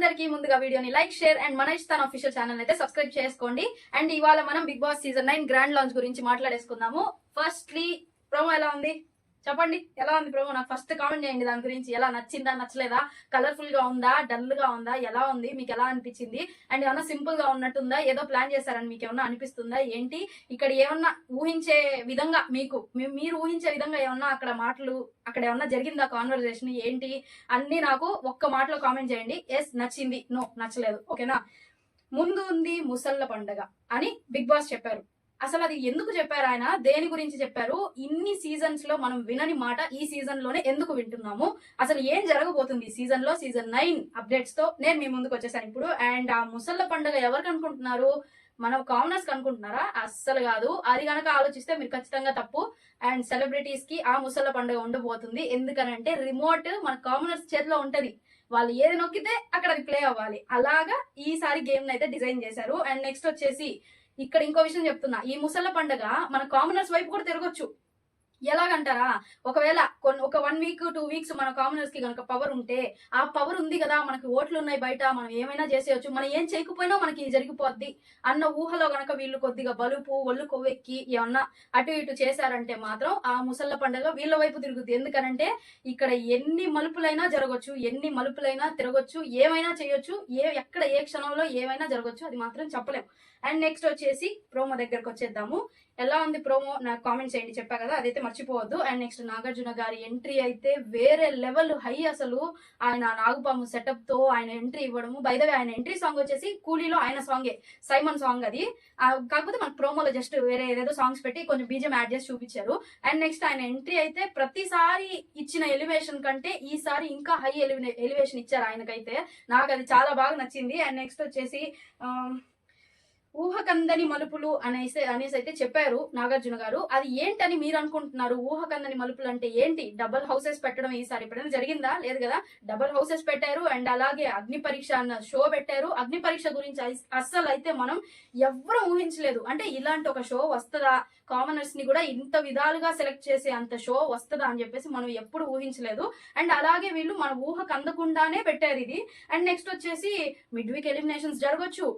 అందరికీ ముందుగా వీడియోని లైక్ షేర్ అండ్ మన ఇస్తాన్ అఫీషియల్ ఛానల్ అయితే సబ్స్క్రైబ్ చేసుకోండి. అండ్ ఇవాళ మనం big boss season nine grand launch గురించి మాట్లాడేసుకుందాము. ఫస్ట్లీ ప్రోమో ఎలా ఉంది? చెప్పండి ఎలా ఉంది ప్రభు? నాకు ఫస్ట్ కామెంట్ చేయండి దాని గురించి. ఎలా నచ్చిందా నచ్చలేదా? కలర్ఫుల్గా ఉందా డల్గా ఉందా ఎలా ఉంది మీకు ఎలా అనిపించింది? అండ్ ఏమన్నా సింపుల్గా ఉన్నట్టుందా? ఏదో ప్లాన్ చేశారని మీకు ఏమన్నా అనిపిస్తుందా? ఏంటి? ఇక్కడ ఏమన్నా ఊహించే విధంగా మీకు మీరు ఊహించే విధంగా ఏమన్నా అక్కడ మాటలు అక్కడ ఏమన్నా జరిగిందా కాన్వర్జేషన్ ఏంటి? అన్ని నాకు ఒక్క మాటలో కామెంట్ చేయండి. ఎస్ నచ్చింది. నో నచ్చలేదు. ఓకేనా ముందు ఉంది ముసళ్ళ పండగ అని బిగ్ బాస్ చెప్పారు. అసలు అది ఎందుకు చెప్పారు ఆయన? దేని గురించి చెప్పారు? ఇన్ని సీజన్స్లో మనం వినని మాట ఈ సీజన్లోనే ఎందుకు వింటున్నాము? అసలు ఏం జరగబోతుంది ఈ సీజన్లో? సీజన్ నైన్ అప్డేట్స్తో నేను మీ ముందుకు వచ్చేసాను ఇప్పుడు. అండ్ ఆ ముసళ్ళ పండుగ ఎవరికి అనుకుంటున్నారు మనం కామనర్స్ అనుకుంటున్నారా అస్సలు కాదు. అది కనుక ఆలోచిస్తే మీరు ఖచ్చితంగా తప్పు. అండ్ సెలబ్రిటీస్కి ఆ ముసళ్ళ పండుగ ఉండబోతుంది. ఎందుకనంటే రిమోట్ మన కామనర్స్ చేతిలో ఉంటది. వాళ్ళు ఏది నొక్కితే అక్కడ అది ప్లే అవ్వాలి. అలాగా ఈసారి గేమ్ అయితే డిజైన్ చేశారు. అండ్ నెక్స్ట్ వచ్చేసి ఇక్కడ ఇంకో విషయం చెప్తున్నా. ఈ ముసళ్ళ పండుగ మన కామనర్స్ వైపు కూడా తిరగొచ్చు. ఎలాగంటారా? ఒకవేళ కొన్ని ఒక వన్ వీక్ టూ వీక్స్ మన కామనర్స్కి కనుక పవర్ ఉంటే ఆ పవర్ ఉంది కదా మనకి ఓట్లు ఉన్నాయి బయట మనం ఏమైనా చేసేయచ్చు. మనం ఏం చేయకపోయినా మనకి జరిగిపోద్ది అన్న ఊహలో గనక వీళ్ళు కొద్దిగా బలుపు ఒళ్ళు కొవ్వెక్కి ఏమన్నా అటు ఇటు చేశారంటే మాత్రం ఆ ముసళ్ళ పండుగ వీళ్ళ వైపు తిరుగుద్ది. ఎందుకనంటే ఇక్కడ ఎన్ని మలుపులైనా జరగచ్చు ఎన్ని మలుపులైనా తిరగొచ్చు ఏమైనా చేయొచ్చు ఏ ఎక్కడ ఏ క్షణంలో ఏమైనా జరగచ్చు అది మాత్రం చెప్పలేం. అండ్ నెక్స్ట్ వచ్చేసి ప్రోమో దగ్గరకు వచ్చేద్దాము. ఎలా ఉంది ప్రోమో? నాకు కామెంట్ చేయండి. చెప్పా కదా అదైతే మర్చిపోవద్దు. అండ్ నెక్స్ట్ నాగార్జున గారి ఎంట్రీ అయితే వేరే లెవెల్ హై అసలు. ఆయన నాగుపాము సెటప్తో ఆయన ఎంట్రీ ఇవ్వడము. బైదవే ఆయన ఎంట్రీ సాంగ్ వచ్చేసి కూలీలో ఆయన సాంగే సైమన్ సాంగ్ అది. కాకపోతే మన ప్రోమోలో జస్ట్ వేరే ఏదేదో సాంగ్స్ పెట్టి కొంచెం బీజం యాడ్ చేసి చూపించారు. అండ్ నెక్స్ట్ ఆయన ఎంట్రీ అయితే ప్రతిసారి ఇచ్చిన ఎలివేషన్ కంటే ఈసారి ఇంకా హై ఎలివేషన్ ఇచ్చారు ఆయనకైతే. నాకు అది చాలా బాగా నచ్చింది. అండ్ నెక్స్ట్ వచ్చేసి ఊహకందని మలుపులు అనేసి అనేసి అయితే చెప్పారు నాగార్జున గారు. అది ఏంటని మీరు అనుకుంటున్నారు? ఊహకందని మలుపులు అంటే ఏంటి? డబల్ హౌసెస్ పెట్టడం ఈసారి ఎప్పుడైనా జరిగిందా? లేదు కదా? డబల్ హౌసెస్ పెట్టారు అండ్ అలాగే అగ్ని పరీక్ష అన్న షో పెట్టారు. అగ్ని పరీక్ష గురించి అస్సలు అయితే మనం ఎవ్వరూ ఊహించలేదు. అంటే ఇలాంటి ఒక షో వస్తుందా? కామనర్స్ని కూడా ఇంత విధాలుగా సెలెక్ట్ చేసే అంత షో వస్తుందా అని చెప్పేసి మనం ఎప్పుడు ఊహించలేదు. అండ్ అలాగే వీళ్ళు మన ఊహకు అందకుండానే పెట్టారు ఇది. అండ్ నెక్స్ట్ వచ్చేసి మిడ్ వీక్ ఎలిమినేషన్స్ జరగచ్చు.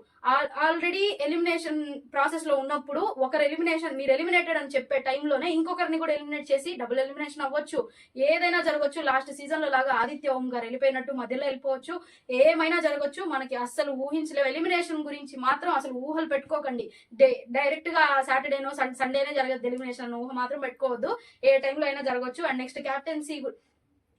ఆల్రెడీ ఎలిమినేషన్ ప్రాసెస్లో ఉన్నప్పుడు ఒకరు ఎలిమినేషన్ మీరు ఎలిమినేటెడ్ అని చెప్పే టైంలోనే ఇంకొకరిని కూడా ఎలిమినేట్ చేసి డబుల్ ఎలిమినేషన్ అవ్వచ్చు. ఏదైనా జరగవచ్చు లాస్ట్ సీజన్లో లాగా ఆదిత్య ఓం గారు వెళ్ళిపోయినట్టు మధ్యలో వెళ్ళిపోవచ్చు. ఏమైనా జరగవచ్చు మనకి అస్సలు ఊహించలేవు. ఎలిమినేషన్ గురించి మాత్రం అసలు ఊహలు పెట్టుకోకండి. డైరెక్ట్గా సాటర్డేనో సండేనే జరగదు ఎలిమినేషన్ ఊహ మాత్రం పెట్టుకోవద్దు. ఏ టైంలో అయినా జరగవచ్చు అండ్ నెక్స్ట్ క్యాప్టెన్సీ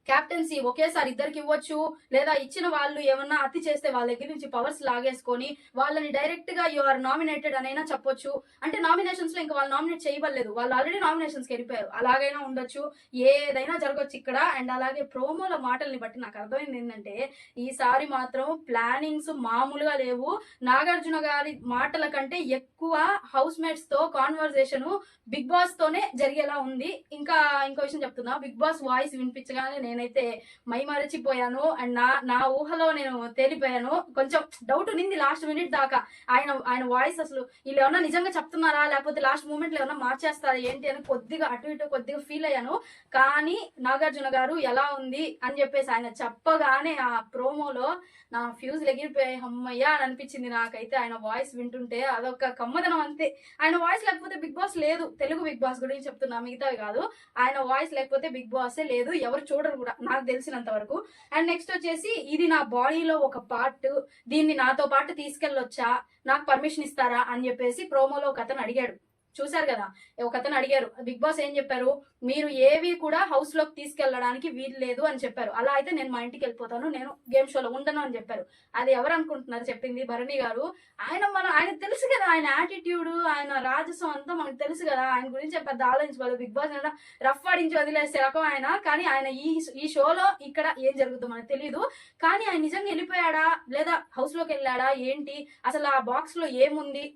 క్యాప్టెన్సీ ఒకేసారి ఇద్దరికి ఇవ్వచ్చు లేదా ఇచ్చిన వాళ్ళు ఏమన్నా అతి చేస్తే వాళ్ళ దగ్గర నుంచి పవర్స్ లాగేసుకొని వాళ్ళని డైరెక్ట్గా యు ఆర్ నామినేటెడ్ అనైనా చెప్పొచ్చు. అంటే నామినేషన్స్లో ఇంకా వాళ్ళు నామినేట్ చేయవలేదు వాళ్ళు ఆల్రెడీ నామినేషన్స్కి వెళ్ళిపోయారు. అలాగైనా ఉండొచ్చు. ఏదైనా జరగచ్చు ఇక్కడ. అండ్ అలాగే ప్రోమోల మాటల్ని బట్టి నాకు అర్థమైంది ఏంటంటే ఈసారి మాత్రం ప్లానింగ్స్ మామూలుగా లేవు. నాగార్జున గారి మాటల కంటే ఎక్కువ హౌస్ మేట్స్తో కాన్వర్సేషన్ బిగ్ బాస్ తోనే జరిగేలా ఉంది. ఇంకా ఇంకో విషయం చెప్తున్నా. బిగ్ బాస్ వాయిస్ వినిపించగానే నేనైతే మై మరచిపోయాను అండ్ నా నా ఊహలో నేను తేలిపోయాను. కొంచెం డౌట్ ఉన్నింది లాస్ట్ మినిట్ దాకా. ఆయన ఆయన వాయిస్ అసలు వీళ్ళు ఏమన్నా నిజంగా చెప్తున్నారా? లేకపోతే లాస్ట్ మూమెంట్లో ఏమన్నా మార్చేస్తారా? ఏంటి అని కొద్దిగా అటు ఇటు కొద్దిగా ఫీల్ అయ్యాను. కానీ నాగార్జున గారు ఎలా ఉంది అని చెప్పేసి ఆయన చెప్పగానే ఆ ప్రోమోలో నా ఫ్యూజ్ ఎగిరిపోయాయి అమ్మయ్య అని అనిపించింది నాకైతే. ఆయన వాయిస్ వింటుంటే అదొక కమ్మదనం అంతే. ఆయన వాయిస్ లేకపోతే బిగ్ బాస్ లేదు. తెలుగు బిగ్ బాస్ గురించి చెప్తున్నా మిగతావి కాదు. ఆయన వాయిస్ లేకపోతే బిగ్ బాసే లేదు. ఎవరు చూడరు కూడా నాకు తెలిసినంత వరకు. అండ్ నెక్స్ట్ వచ్చేసి ఇది నా బాడీలో ఒక పార్ట్. దీన్ని నాతో పాటు తీసుకెళ్ళొచ్చా? నాకు పర్మిషన్ ఇస్తారా? అని చెప్పేసి ప్రోమోలో ఒక అతను అడిగాడు. చూశారు కదా? ఒక అతను అడిగారు బిగ్ బాస్ ఏం చెప్పారు? మీరు ఏవి కూడా హౌస్లోకి తీసుకెళ్ళడానికి వీలు లేదు అని చెప్పారు. అలా అయితే నేను మా ఇంటికి వెళ్ళిపోతాను నేను గేమ్ షోలో ఉండను అని చెప్పారు. అది ఎవరు అనుకుంటున్నారు చెప్పింది? భరణి గారు. ఆయన మన ఆయన తెలుసు కదా ఆయన యాటిట్యూడ్ ఆయన రాజసం అంతా మనకు తెలుసు కదా. ఆయన గురించి పెద్ద ఆలోచించుకోవాలి బిగ్ బాస్ అంటే రఫ్ ఆడించి వదిలేసే రకం ఆయన. కానీ ఆయన ఈ ఈ షోలో ఇక్కడ ఏం జరుగుతుందో మనకు తెలియదు కానీ ఆయన నిజంగా వెళ్ళిపోయాడా? లేదా హౌస్లోకి వెళ్ళాడా? ఏంటి? అసలు ఆ బాక్స్లో ఏముంది?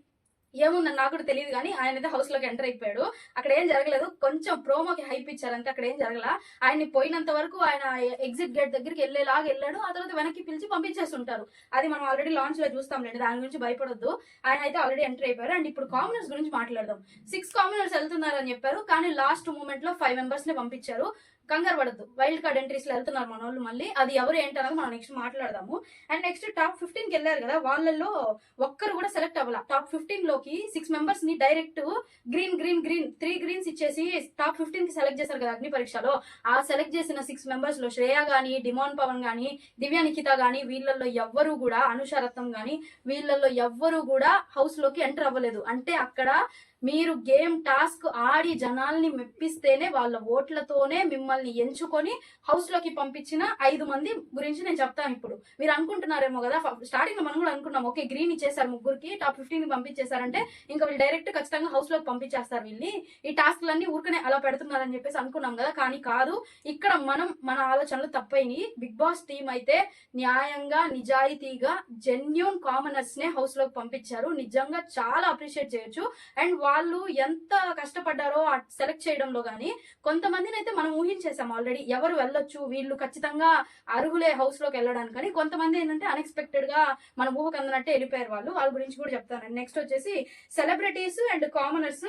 ఏముందని నాకు కూడా తెలియదు కానీ ఆయన అయితే హౌస్లోకి ఎంటర్ అయిపోయాడు. అక్కడ ఏం జరగలేదు. కొంచెం ప్రోమోకి హైప్ ఇచ్చారంటే. అక్కడ ఏం జరగల. ఆయన్ని పోయినంత వరకు ఆయన ఎగ్జిట్ గేట్ దగ్గరికి వెళ్ళేలాగా వెళ్ళాడు. ఆ తర్వాత వెనక్కి పిలిచి పంపించేస్తుంటారు. అది మనం ఆల్రెడీ లాంచ్లో చూస్తాం లేండి. దాని గురించి భయపడొద్దు. ఆయన అయితే ఆల్రెడీ ఎంటర్ అయిపోయారు. అండ్ ఇప్పుడు కామనర్స్ గురించి మాట్లాడదాం. సిక్స్ కామనర్స్ వెళ్తున్నారు అని చెప్పారు. కానీ లాస్ట్ మూమెంట్లో ఫైవ్ మెంబర్స్ని పంపించారు. కంగారు పడద్దు. వైల్డ్ కార్డ్ ఎంట్రీస్లో వెళ్తున్నారు మన వాళ్ళు మళ్ళీ. అది ఎవరు ఏంటన్నది మనం నెక్స్ట్ మాట్లాడదాము. అండ్ నెక్స్ట్ టాప్ ఫిఫ్టీన్కి వెళ్ళారు కదా వాళ్ళల్లో ఒక్కరు కూడా సెలెక్ట్ అవ్వాల. టాప్ ఫిఫ్టీన్లోకి సిక్స్ మెంబర్స్ని direct green green green three Greens ఇచ్చేసి టాప్ ఫిఫ్టీన్కి సెలెక్ట్ చేశారు కదా అగ్ని పరీక్షలో. ఆ సెలెక్ట్ చేసిన సిక్స్ మెంబర్స్లో శ్రేయ కానీ డిమాన్ పవన్ కానీ దివ్య నిఖిత గాని వీళ్ళల్లో ఎవ్వరు కూడా అనుషారత్నం కానీ వీళ్ళల్లో ఎవ్వరు కూడా హౌస్లోకి ఎంటర్ అవ్వలేదు. అంటే అక్కడ మీరు గేమ్ టాస్క్ ఆడి జనాల్ని మెప్పిస్తేనే వాళ్ళ ఓట్లతోనే మిమ్మల్ని ఎంచుకొని హౌస్లోకి పంపించిన ఐదు మంది గురించి నేను చెప్తాను ఇప్పుడు. మీరు అనుకుంటున్నారేమో కదా స్టార్టింగ్లో మనం కూడా అనుకున్నాం. ఓకే గ్రీన్ ఇచ్చేసారు ముగ్గురికి టాప్ ఫిఫ్టీన్ని పంపించేశారంటే ఇంకా వీళ్ళు డైరెక్ట్ ఖచ్చితంగా హౌస్లోకి పంపించేస్తారు వీళ్ళని. ఈ టాస్క్ లన్నీ ఊరికనే అలా పెడుతున్నారని చెప్పేసి అనుకున్నాం కదా కానీ కాదు. ఇక్కడ మనం మన ఆలోచనలు తప్పైనవి బిగ్ బాస్ టీం అయితే న్యాయంగా నిజాయితీగా జెన్యున్ కామనర్స్ నే హౌస్లోకి పంపించారు. నిజంగా చాలా అప్రిషియేట్ చేయొచ్చు. అండ్ వాళ్ళు ఎంత కష్టపడ్డారో సెలెక్ట్ చేయడంలో కానీ కొంతమందిని అయితే మనం ఊహించేసాం ఆల్రెడీ ఎవరు వెళ్ళొచ్చు? వీళ్ళు ఖచ్చితంగా అర్హులే హౌస్లోకి వెళ్ళడానికి కానీ కొంతమంది ఏంటంటే అన్ఎక్స్పెక్టెడ్గా మన ఊహకు అందనట్టే వెళ్ళిపోయారు వాళ్ళు. వాళ్ళ గురించి కూడా చెప్తాను. నెక్స్ట్ వచ్చేసి సెలబ్రిటీస్ అండ్ కామనర్స్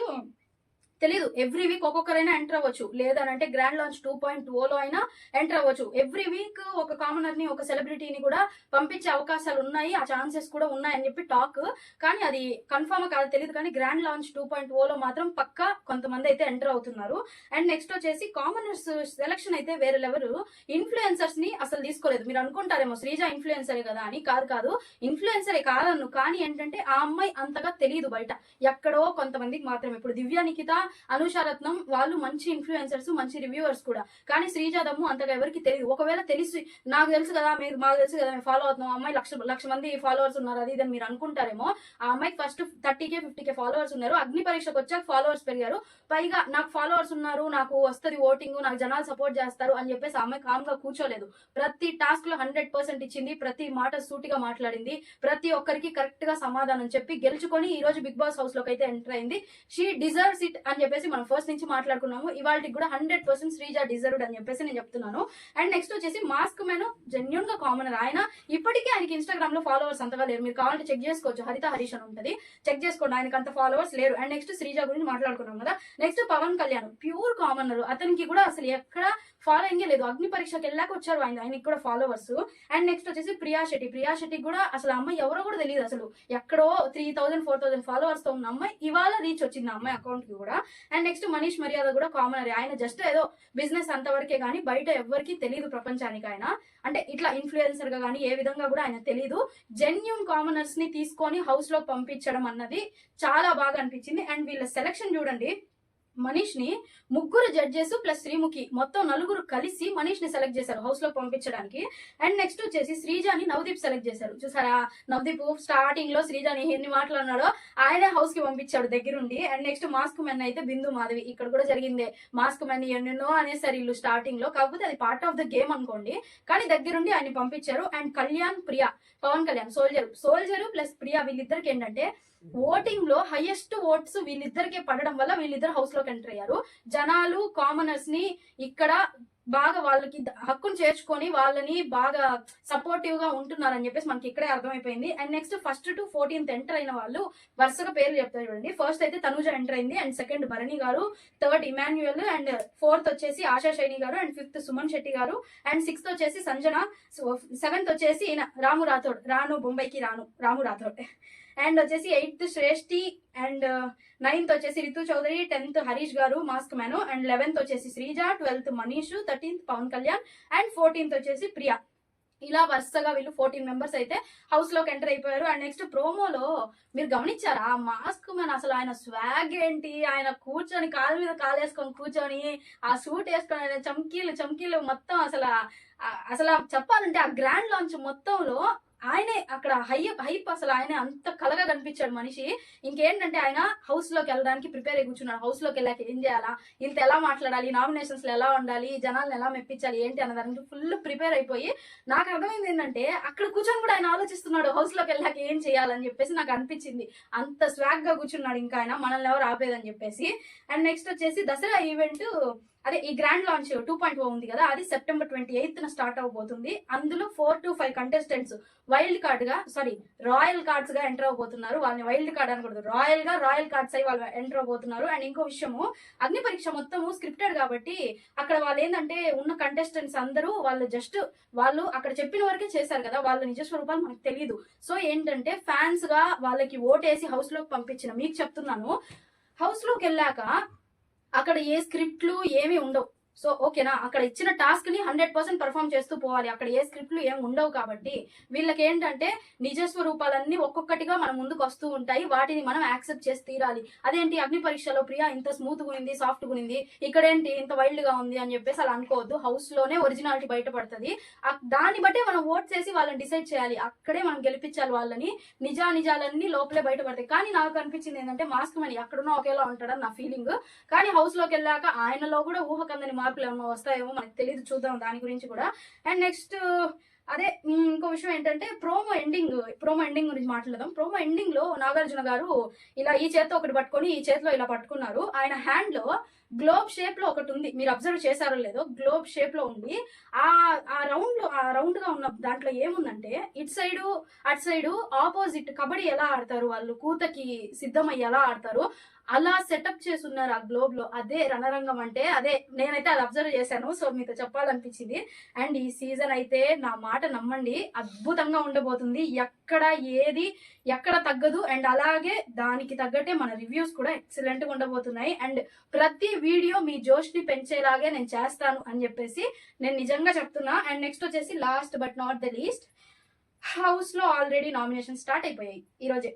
తెలీదు. ఎవ్రీ వీక్ ఒక్కొక్కరైనా ఎంటర్ అవ్వచ్చు. లేదనంటే గ్రాండ్ లాంచ్ టూ పాయింట్ ఓలో అయినా ఎంటర్ అవ్వచ్చు. ఎవ్రీ వీక్ ఒక కామనర్ని ఒక సెలబ్రిటీని కూడా పంపించే అవకాశాలు ఉన్నాయి. ఆ ఛాన్సెస్ కూడా ఉన్నాయని చెప్పి టాక్ కానీ అది కన్ఫర్మ్ కాదు తెలియదు కానీ గ్రాండ్ లాంచ్ టూ పాయింట్ ఓలో మాత్రం పక్క కొంతమంది అయితే ఎంటర్ అవుతున్నారు. అండ్ నెక్స్ట్ వచ్చేసి కామనర్స్ సెలక్షన్ అయితే వేరే లెవెల్ ఇన్ఫ్లుయెన్సర్స్ని అసలు తీసుకోలేదు. మీరు అనుకుంటారేమో శ్రీజ ఇన్ఫ్లుయెన్సరే కదా అని. కాదు కాదు ఇన్ఫ్లుయెన్సరే కాదన్ను. కానీ ఏంటంటే ఆ అమ్మాయి అంతగా తెలియదు బయట. ఎక్కడో కొంతమందికి మాత్రం ఇప్పుడు దివ్య నిఖిత అనుషారత్నం వాళ్ళు మంచి ఇన్ఫ్లుయెన్సర్స్ మంచి రివ్యూవర్స్ కూడా. కానీ శ్రీజాదమ్ము అంతగా ఎవరికి తెలియదు ఒకవేళ తెలిసి నాకు తెలుసు కదా మీరు మాకు తెలుసు కదా ఫాలో అవుతున్నాం అమ్మాయి లక్ష లక్ష మంది ఫాలోవర్స్ ఉన్నారు అది ఇదని మీరు అనుకుంటారేమో ఆ అమ్మాయికి first thirty K fifty K followers ఉన్నారు. అగ్ని పరీక్షకు వచ్చాక ఫాలోవర్స్ పెరిగారు. పైగా నాకు ఫాలోవర్స్ ఉన్నారు నాకు వస్తుంది ఓటింగ్ నాకు జనాలు సపోర్ట్ చేస్తారు అని చెప్పేసి ఆ అమ్మాయి కామ్గా కూర్చోలేదు. ప్రతి టాస్క్లో హండ్రెడ్ పర్సెంట్ ఇచ్చింది ప్రతి మాట సూటిగా మాట్లాడింది ప్రతి ఒక్కరికి కరెక్ట్గా సమాధానం చెప్పి గెలుచుకొని ఈ రోజు బిగ్ బాస్ హౌస్లోకి అయితే ఎంటర్ అయింది. షీ డిజర్వ్స్ ఇట్ అని అని చెప్పేసి మనం ఫస్ట్ నుంచి మాట్లాడుకున్నాము. ఇవాళకి కూడా హండ్రెడ్ పర్సెంట్ శ్రీజ డిజర్వ్డ్ అని చెప్పేసి నేను చెప్తున్నాను. అండ్ నెక్స్ట్ వచ్చేసి మాస్క్ మెను జెన్యున్గా కామన్ ఆయన ఇప్పటికే ఆయనకి ఇన్స్టాగ్రామ్లో ఫాలోవర్స్ అంతగా లేరు. మీరు కావాలంటే చెక్ చేసుకోవచ్చు. హరిత హరీష్ అని ఉంటుంది. చెక్ చేసుకోండి. ఆయనకి అంత ఫాలోవర్స్ లేరు. అండ్ నెక్స్ట్ శ్రీజ గురించి మాట్లాడుకున్నాం కదా. Next Pawan Kalyan. Pure commoner అతనికి కూడా అసలు ఎక్కడ ఫాలోయింగ్ లేదు. అగ్ని పరీక్షకి వెళ్ళాక వచ్చారు ఆయన. ఆయనకి కూడా ఫాలోవర్స్ అండ్ నెక్స్ట్ వచ్చేసి ప్రియా శెట్టి. ప్రియా శెట్టి కూడా అసలు అమ్మాయి ఎవరో కూడా తెలియదు అసలు. ఎక్కడో త్రీ థౌసండ్ ఫోర్ థౌసండ్ ఫాలోవర్స్తో ఉన్న అమ్మాయి. ఇవాళ రీచ్ వచ్చింది అమ్మాయి అకౌంట్కి కూడా. అండ్ నెక్స్ట్ మనీష్ మర్యాద కూడా కామనర్ ఆయన జస్ట్ ఏదో బిజినెస్ అంతవరకే కానీ బయట ఎవరికి తెలియదు ప్రపంచానికి ఆయన అంటే ఇట్లా ఇన్ఫ్లుయెన్సర్గా కానీ ఏ విధంగా కూడా ఆయన తెలియదు జెన్యున్ కామనర్స్ని తీసుకొని హౌస్లో పంపించడం అన్నది చాలా బాగా అనిపించింది. అండ్ వీళ్ళ సెలక్షన్ చూడండి. మనీష్ని ముగ్గురు జడ్జెస్ ప్లస్ శ్రీముఖి మొత్తం నలుగురు కలిసి మనీష్ని సెలెక్ట్ చేశారు హౌస్లో పంపించడానికి. అండ్ నెక్స్ట్ వచ్చేసి శ్రీజాని నవదీప్ సెలెక్ట్ చేశారు. చూసారా? నవదీప్ స్టార్టింగ్లో శ్రీజాని ఎన్ని మాట్లాడినాడో ఆయనే హౌస్కి పంపించాడు దగ్గరుండి. అండ్ నెక్స్ట్ మాస్క్ మెన్ అయితే బిందు మాధవి. ఇక్కడ కూడా జరిగిందే. మాస్క్ మెన్ ఎన్నెన్నో అనేసారు వీళ్ళు స్టార్టింగ్లో. కాకపోతే అది పార్ట్ ఆఫ్ ద గేమ్ అనుకోండి. కానీ దగ్గరుండి ఆయన పంపించారు. And Kalyan Priya Pawan Kalyan soldier soldier plus Priya వీళ్ళిద్దరికి ఏంటంటే ఓటింగ్లో హైయెస్ట్ ఓట్స్ వీళ్ళిద్దరికే పడడం వల్ల వీళ్ళిద్దరు హౌస్లోకి ఎంటర్ అయ్యారు. జనాలు కామనర్స్ని ఇక్కడ బాగా వాళ్ళకి హక్కును చేర్చుకొని వాళ్ళని బాగా సపోర్టివ్గా ఉంటున్నారని చెప్పేసి మనకి ఇక్కడే అర్థమైపోయింది. And next first to fourteenth enter అయిన వాళ్ళు వరుసగా పేర్లు చెప్తారు చూడండి. ఫస్ట్ అయితే తనుజ ఎంటర్ అయింది and second Bharani garu third Emmanuel and fourth వచ్చేసి ఆశా శైని గారు అండ్ ఫిఫ్త్ సుమన్ శెట్టి గారు అండ్ సిక్స్త్ వచ్చేసి సంజన సెవెంత్ వచ్చేసి రాము రాథోడ్ రాను బొంబాయికి రాను రాము రాథోడ్. అండ్ వచ్చేసి eighth Shreshti and ninth uh, వచ్చేసి రితు చౌదరి టెన్త్ హరీష్ గారు మాస్క్ మ్యాన్. అండ్ లెవెన్త్ వచ్చేసి Sreeja twelfth Manish thirteenth Pawan Kalyan and fourteenth వచ్చేసి ప్రియా. ఇలా వరుసగా వీళ్ళు ఫోర్టీన్ మెంబర్స్ అయితే హౌస్లోకి ఎంటర్ అయిపోయారు. అండ్ నెక్స్ట్ ప్రోమోలో మీరు గమనించారా? ఆ మాస్క్ మ్యాన్ అసలు ఆయన స్వాగ్ ఏంటి? ఆయన కూర్చొని కాలు మీద కాలు వేసుకొని కూర్చొని ఆ సూట్ వేసుకొని ఆయన చమ్కీలు చమ్కీలు మొత్తం అసలు అసలు చెప్పాలంటే ఆ గ్రాండ్ లాంచ్ మొత్తంలో ఆయనే అక్కడ హై హైప్ అసలు ఆయన అంత కలగా కనిపించాడు మనిషి. ఇంకేంటంటే ఆయన హౌస్లోకి వెళ్ళడానికి ప్రిపేర్ అయి కూర్చున్నాడు. హౌస్లోకి వెళ్ళాక ఏం చేయాలా? ఇంత ఎలా మాట్లాడాలి? నామినేషన్స్లో ఎలా ఉండాలి? జనాలను ఎలా మెప్పించాలి? ఏంటి అన్న దానికి ఫుల్ ప్రిపేర్ అయిపోయి నాకు అర్థమైంది ఏంటంటే అక్కడ కూర్చొని కూడా ఆయన ఆలోచిస్తున్నాడు. హౌస్లోకి వెళ్ళాక ఏం చేయాలని చెప్పేసి నాకు అనిపించింది. అంత స్వాగ్గా కూర్చున్నాడు ఇంకా ఆయన. మనల్ని ఎవరు ఆపేదని చెప్పేసి. అండ్ నెక్స్ట్ వచ్చేసి దసరా ఈవెంట్ అదే ఈ గ్రాండ్ లాంచ్ టూ పాయింట్ ఉంది కదా అది సెప్టెంబర్ ట్వంటీ ఎయిత్ స్టార్ట్ అవబోతుంది. అందులో four to five contestants wild కార్డ్గా sorry royal కార్డ్స్గా ఎంటర్ అవబోతున్నారు. వాళ్ళని వైల్డ్ కార్డ్ అనకూడదు. రాయల్గా రాయల్ కార్డ్స్ అయి వాళ్ళు ఎంటర్ అవబోతున్నారు. అండ్ ఇంకో విషయము అగ్ని పరీక్ష మొత్తం స్క్రిప్టెడ్ కాబట్టి అక్కడ వాళ్ళు ఏంటంటే ఉన్న కంటెస్టెంట్స్ అందరూ వాళ్ళు జస్ట్ వాళ్ళు అక్కడ చెప్పిన వరకే చేశారు కదా వాళ్ళ నిజ స్వరూపాలు మనకు తెలియదు సో ఏంటంటే ఫ్యాన్స్గా వాళ్ళకి ఓటేసి హౌస్లోకి పంపించిన మీకు చెప్తున్నాను హౌస్లోకి వెళ్ళాక అక్కడ ఏ స్క్రిప్ట్లు ఏమీ ఉండవు. సో ఓకేనా అక్కడ ఇచ్చిన టాస్క్ని హండ్రెడ్ పర్సెంట్ పర్ఫామ్ చేస్తూ పోవాలి. అక్కడ ఏ స్క్రిప్ట్లు ఏం ఉండవు కాబట్టి వీళ్ళకి ఏంటంటే నిజ స్వరూపాలన్నీ ఒక్కొక్కటిగా మన ముందుకు వస్తూ ఉంటాయి. వాటిని మనం యాక్సెప్ట్ చేసి తీరాలి. అదేంటి అగ్ని పరీక్షలో ప్రియా ఇంత స్మూత్ గునింది సాఫ్ట్ గునింది ఇక్కడేంటి ఇంత వైల్డ్గా ఉంది అని చెప్పేసి అలా అనుకోవద్దు. హౌస్లోనే ఒరిజినాలిటీ బయటపడుతుంది దాన్ని బట్టే మనం ఓట్ చేసి వాళ్ళని డిసైడ్ చేయాలి. అక్కడే మనం గెలిపించాలి వాళ్ళని. నిజా నిజాలన్నీ లోపలే బయటపడతాయి. కానీ నాకు అనిపించింది ఏంటంటే మాస్క్ మని ఎక్కడున్నా ఒకేలా ఉంటాడని నా ఫీలింగ్ కానీ హౌస్లోకి వెళ్ళాక ఆయనలో కూడా ఊహకందని మార్పులు ఏమైనా వస్తాయేమో మనకు తెలియదు చూద్దాం దాని గురించి కూడా. అండ్ నెక్స్ట్ అదే ఇంకో విషయం ఏంటంటే ప్రోమో ఎండింగ్ ప్రోమో ఎండింగ్ గురించి మాట్లాడదాం. ప్రోమో ఎండింగ్లో నాగార్జున గారు ఇలా ఈ చేతితో ఒకటి పట్టుకొని ఈ చేతిలో ఇలా పట్టుకున్నారు. ఆయన హ్యాండ్లో గ్లోబ్ షేప్లో ఒకటి ఉంది. మీరు అబ్జర్వ్ చేశారో లేదో గ్లోబ్ షేప్లో ఉంది. ఆ ఆ రౌండ్లో ఆ రౌండ్గా ఉన్న దాంట్లో ఏముందంటే ఇటు సైడ్ అటు సైడ్ ఆపోజిట్ కబడ్డీ ఎలా ఆడతారు? వాళ్ళు కూతకి సిద్ధమయ్యి ఎలా ఆడతారు? అలా సెటప్ చేసి ఉన్నారు ఆ గ్లోబ్లో. అదే రణరంగం అంటే అదే నేనైతే అది అబ్జర్వ్ చేశాను. సో మీతో చెప్పాలనిపించింది. అండ్ ఈ సీజన్ అయితే నా మాట నమ్మండి. అద్భుతంగా ఉండబోతుంది. ఎక్కడ ఏది ఎక్కడ తగ్గదు. అండ్ అలాగే దానికి తగ్గట్టే మన రివ్యూస్ కూడా ఎక్సలెంట్గా ఉండబోతున్నాయి. అండ్ ప్రతి వీడియో మీ జోష్ని పెంచేలాగే నేను చేస్తాను అని చెప్పేసి నేను నిజంగా చెప్తున్నా. అండ్ నెక్స్ట్ వచ్చేసి last but not the least హౌస్లో ఆల్రెడీ నామినేషన్ స్టార్ట్ అయిపోయాయి ఈరోజే.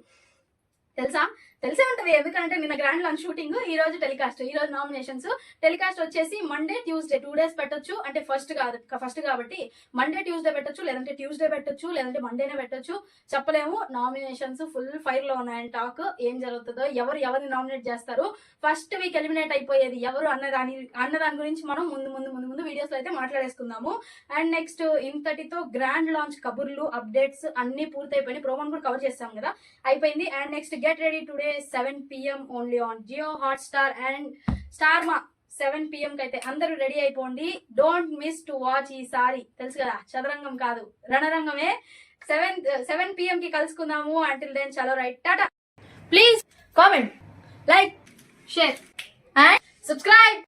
తెలుసా? తెలిసే ఉంటది. ఎందుకంటే నిన్న గ్రాండ్ లాంచ్ షూటింగ్ ఈ రోజు టెలికాస్ట్ ఈ రోజు నామినేషన్స్ టెలికాస్ట్ వచ్చేసి మండే ట్యూస్డే టూ డేస్ పెట్టొచ్చు. అంటే ఫస్ట్ కాదు ఫస్ట్ కాబట్టి మండే ట్యూస్డే పెట్టొచ్చు లేదంటే ట్యూస్డే పెట్టొచ్చు లేదంటే మండేనే పెట్టొచ్చు. చెప్పలేము. నామినేషన్స్ ఫుల్ ఫైర్లో ఉన్నాయని టాక్ ఏం జరుగుతుందో ఎవరు ఎవరిని నామినేట్ చేస్తారు? ఫస్ట్ వీక్ ఎలిమినేట్ అయిపోయేది ఎవరు అన్న దాని అన్న దాని గురించి మనం ముందు ముందు ముందు ముందు వీడియోస్లో అయితే మాట్లాడేసుకుందాము. అండ్ నెక్స్ట్ ఇంతటితో గ్రాండ్ లాంచ్ కబుర్లు అప్డేట్స్ అన్ని పూర్తయిపోయినాయి. ప్రోమోన్ కూడా కవర్ చేస్తాం కదా. అయిపోయింది. And next get ready today seven PM only on Jio Hotstar and Star Maa seven PM కి అయితే అందరూ రెడీ అయిపోండి. డోంట్ మిస్ టు వాచ్ ఈసారి తెలుసు కదా చదరంగం కాదు. రణరంగమే. సెవెన్ సెవెన్ పిఎం కి కలుసుకుందాము. అంటిల్ దెన్ చలో right tata. Please comment like share and subscribe